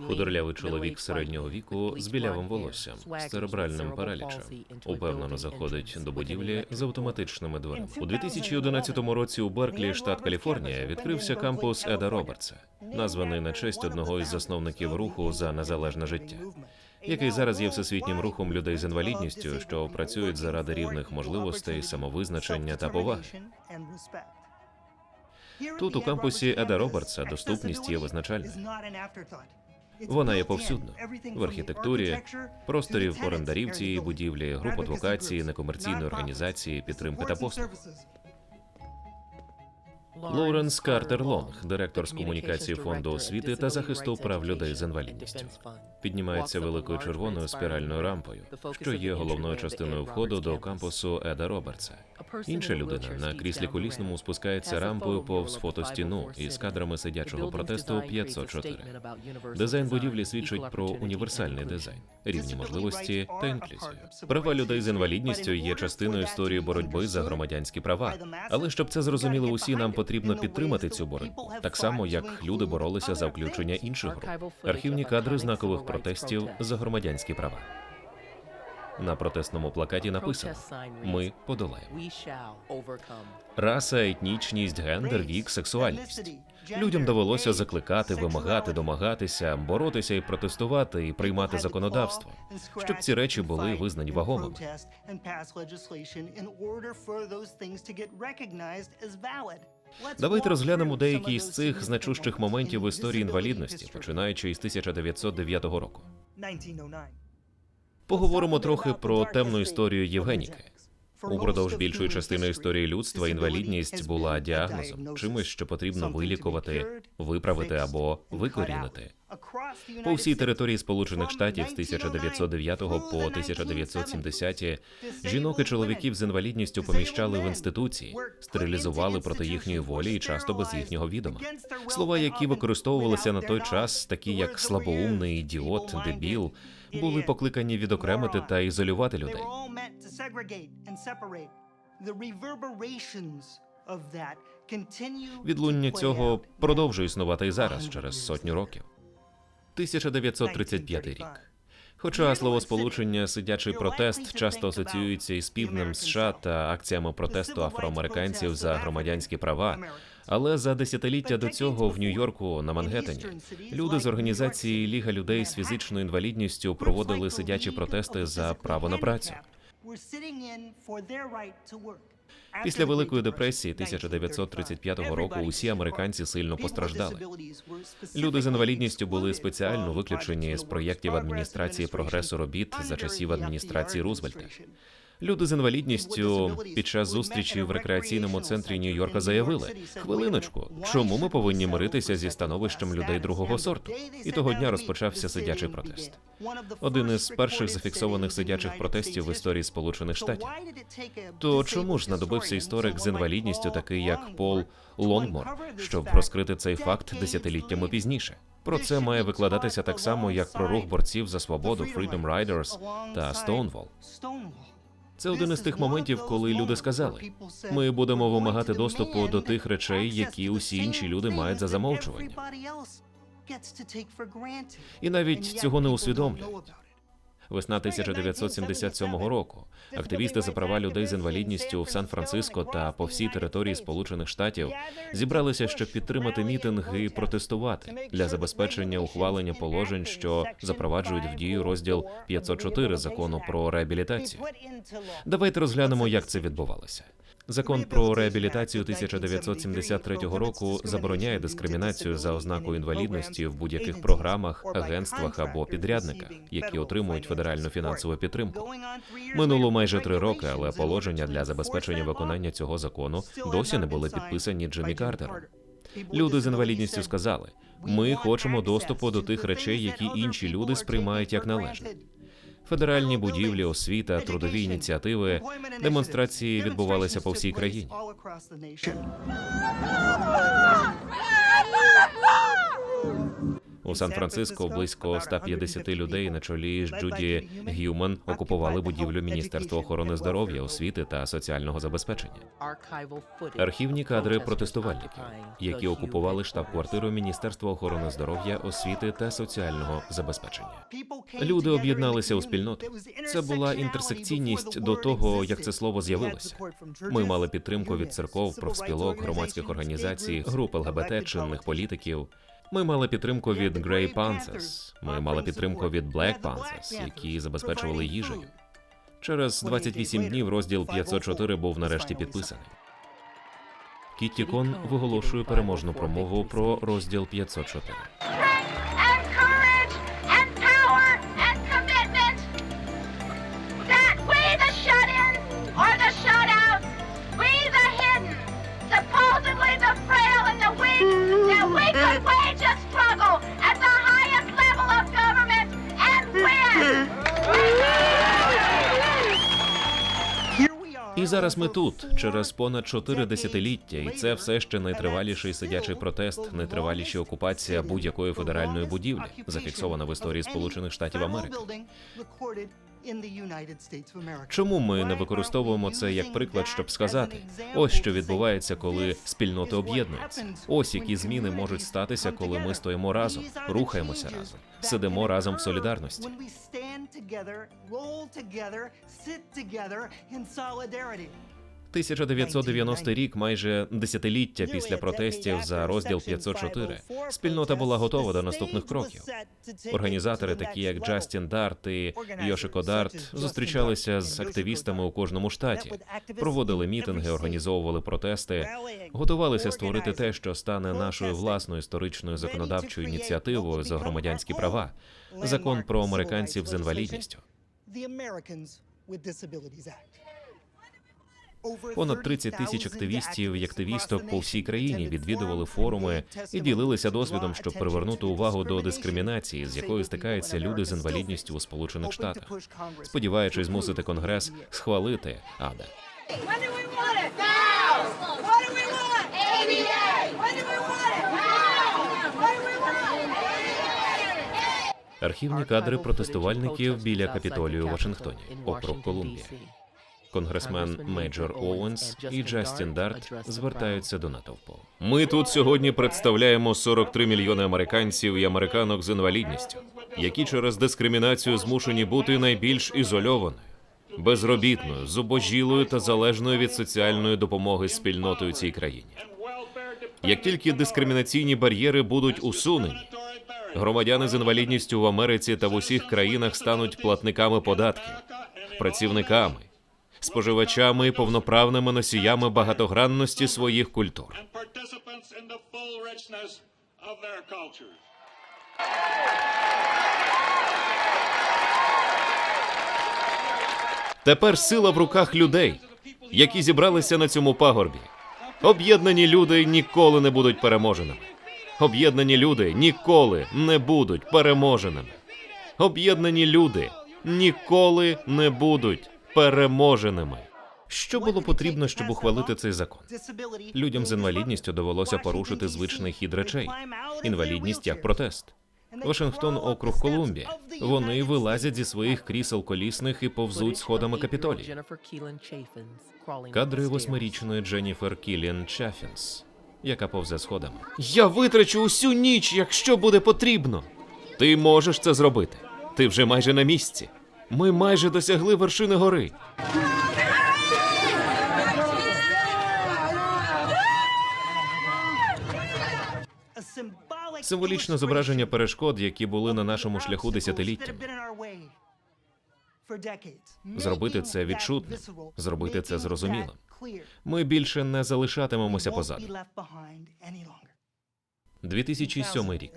Худорлявий чоловік середнього віку з білявим волоссям, з церебральним паралічем, упевнено заходить до будівлі з автоматичними дверима. У 2011 році у Берклі, штат Каліфорнія, відкрився кампус Еда Робертса, названий на честь одного із засновників руху за незалежне життя, який зараз є всесвітнім рухом людей з інвалідністю, що працюють заради рівних можливостей, самовизначення та поваги. Тут у кампусі Еда Робертса доступність є визначальною. Вона є повсюдно в архітектурі, просторів орендарів цієї будівлі, груп адвокації, некомерційної організації, підтримки та послуг. Лоуренс Картер Лонг, директор з комунікації фонду освіти та захисту прав людей з інвалідністю, піднімається великою червоною спіральною рампою, що є головною частиною входу до кампусу Еда Робертса. Інша людина на кріслі колісному спускається рампою повз фотостіну із кадрами сидячого протесту 504. Дизайн будівлі свідчить про універсальний дизайн, рівні можливості та інклюзію. Права людей з інвалідністю є частиною історії боротьби за громадянські права. Але щоб це зрозуміли усі, нам потрібно підтримати цю боротьбу, так само як люди боролися за включення інших груп. Архівні кадри знакових протестів за громадянські права. На протестному плакаті написано: Ми подолаємо. Раса, етнічність, гендер, вік, сексуальність. Людям довелося закликати, вимагати, домагатися, боротися і протестувати, і приймати законодавство, щоб ці речі були визнані вагомими. Давайте розглянемо деякі з цих значущих моментів в історії інвалідності, починаючи із 1909 року. Поговоримо трохи про темну історію Євгеніки. Упродовж більшої частини історії людства інвалідність була діагнозом, чимось, що потрібно вилікувати, виправити або викорінити. По всій території Сполучених Штатів з 1909 по 1970 жінок і чоловіків з інвалідністю поміщали в інституції, стерилізували проти їхньої волі і часто без їхнього відома. Слова, які використовувалися на той час, такі як слабоумний, ідіот, дебіл, були покликані відокремити та ізолювати людей. Відлуння цього продовжує існувати і зараз, через сотню років. 1935 рік. Хоча словосполучення сидячий протест часто асоціюється із півднем США та акціями протесту афроамериканців за громадянські права, але за десятиліття до цього в Нью-Йорку на Мангеттені люди з організації Ліга людей з фізичною інвалідністю проводили сидячі протести за право на працю. Після Великої депресії 1935 року усі американці сильно постраждали. Люди з інвалідністю були спеціально виключені з проєктів адміністрації прогресу робіт за часів адміністрації Рузвельта. Люди з інвалідністю під час зустрічі в рекреаційному центрі Нью-Йорка заявили: хвилиночку, чому ми повинні миритися зі становищем людей другого сорту? І того дня розпочався сидячий протест. Один із перших зафіксованих сидячих протестів в історії Сполучених Штатів. То чому ж знадобився історик з інвалідністю, такий як Пол Лонгмор, щоб розкрити цей факт десятиліттями пізніше? Про це має викладатися так само, як про рух борців за свободу Freedom Riders та Stonewall. Це один із тих моментів, коли люди сказали: ми будемо вимагати доступу до тих речей, які усі інші люди мають за замовчування. І навіть цього не усвідомлюють. Весна 1977 року активісти за права людей з інвалідністю в Сан-Франциско та по всій території Сполучених Штатів зібралися, щоб підтримати мітинг і протестувати для забезпечення ухвалення положень, що запроваджують в дію розділ 504 закону про реабілітацію. Давайте розглянемо, як це відбувалося. Закон про реабілітацію 1973 року забороняє дискримінацію за ознакою інвалідності в будь-яких програмах, агентствах або підрядниках, які отримують федеральну фінансову підтримку. Минуло майже три роки, але положення для забезпечення виконання цього закону досі не були підписані Джиммі Картером. Люди з інвалідністю сказали: ми хочемо доступу до тих речей, які інші люди сприймають як належне. Федеральні будівлі, освіта, трудові ініціативи, демонстрації відбувалися по всій країні. У Сан-Франциско близько 150 людей на чолі з Джуді Гюман окупували будівлю Міністерства охорони здоров'я, освіти та соціального забезпечення. Архівні кадри протестувальників, які окупували штаб-квартиру Міністерства охорони здоров'я, освіти та соціального забезпечення. Люди об'єдналися у спільноту. Це була інтерсекційність до того, як це слово з'явилося. Ми мали підтримку від церков, профспілок, громадських організацій, груп ЛГБТ, чинних політиків. Ми мали підтримку від Grey Panthers, Ми мали підтримку від Black Panthers, які забезпечували їжею. Через 28 днів розділ 504 був нарешті підписаний. Кітті Кон виголошує переможну промову про розділ 504. Зараз ми тут, через понад чотири десятиліття, і це все ще найтриваліший сидячий протест, найтриваліші окупація будь-якої федеральної будівлі, зафіксована в історії Сполучених Штатів Америки. Чому ми не використовуємо це як приклад, щоб сказати, ось що відбувається, коли спільноти об'єднуються. Ось які зміни можуть статися, коли ми стоїмо разом, рухаємося разом, сидимо разом в солідарності. 1990 рік, майже десятиліття після протестів за розділ 504, спільнота була готова до наступних кроків. Організатори, такі як Джастін Дарт і Йошико Дарт, зустрічалися з активістами у кожному штаті, проводили мітинги, організовували протести, готувалися створити те, що стане нашою власною історичною законодавчою ініціативою за громадянські права, закон про американців з інвалідністю. Понад 30 тисяч активістів і активісток по всій країні відвідували форуми і ділилися досвідом, щоб привернути увагу до дискримінації, з якою стикаються люди з інвалідністю у Сполучених Штатах, сподіваючись змусити Конгрес схвалити ада. Архівні кадри протестувальників біля капітолію у Вашингтоні, округ Колумбія. Конгресмен Мейджор Оуенс і Джастін Дарт звертаються до натовпу. Ми тут сьогодні представляємо 43 мільйони американців і американок з інвалідністю, які через дискримінацію змушені бути найбільш ізольованою, безробітною, зубожілою та залежною від соціальної допомоги спільнотою цій країні. Як тільки дискримінаційні бар'єри будуть усунені, громадяни з інвалідністю в Америці та в усіх країнах стануть платниками податків, працівниками, споживачами і повноправними носіями багатогранності своїх культур. Тепер сила в руках людей, які зібралися на цьому пагорбі. Об'єднані люди ніколи не будуть переможеними. Об'єднані люди ніколи не будуть переможеними. Об'єднані люди ніколи не будуть переможеними. Що було потрібно, щоб ухвалити цей закон? Людям з інвалідністю довелося порушити звичний хід речей. Інвалідність як протест. Вашингтон, округ Колумбія. Вони вилазять зі своїх крісел колісних і повзуть сходами Капітолії. Кадри восьмирічної Дженніфер Кіліан Чафінс, яка повзе сходами. Я витрачу усю ніч, якщо буде потрібно. Ти можеш це зробити. Ти вже майже на місці. Ми майже досягли вершини гори. Символічне зображення перешкод, які були на нашому шляху десятиліттями. Зробити це відчутним, зробити це зрозумілим. Ми більше не залишатимемося позаду. 2007 рік.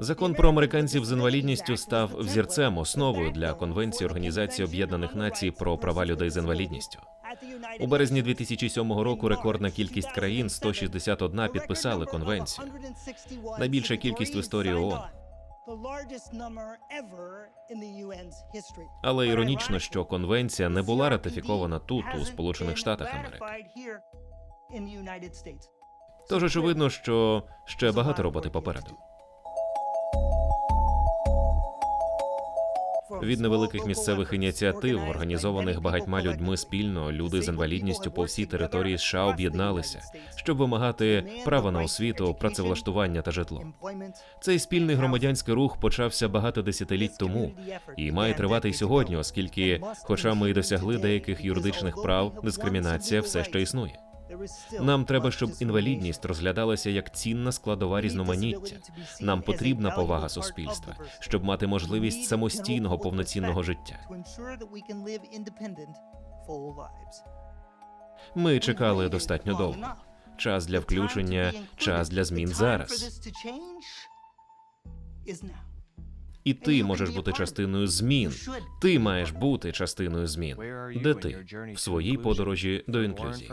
Закон про американців з інвалідністю став взірцем, основою для Конвенції Організації Об'єднаних Націй про права людей з інвалідністю. У березні 2007 року рекордна кількість країн 161 підписали конвенцію. Найбільша кількість в історії ООН. Але іронічно, що конвенція не була ратифікована тут, у Сполучених Штатах Америки. Тож очевидно, що ще багато роботи попереду. Від невеликих місцевих ініціатив, організованих багатьма людьми спільно, люди з інвалідністю по всій території США об'єдналися, щоб вимагати права на освіту, працевлаштування та житло. Цей спільний громадянський рух почався багато десятиліть тому і має тривати й сьогодні, оскільки, хоча ми й досягли деяких юридичних прав, дискримінація все ще існує. Нам треба, щоб інвалідність розглядалася як цінна складова різноманіття. Нам потрібна повага суспільства, щоб мати можливість самостійного повноцінного життя. Ми чекали достатньо довго. Час для включення, час для змін зараз. І ти можеш бути частиною змін. Ти маєш бути частиною змін. Де ти в своїй подорожі до інклюзії?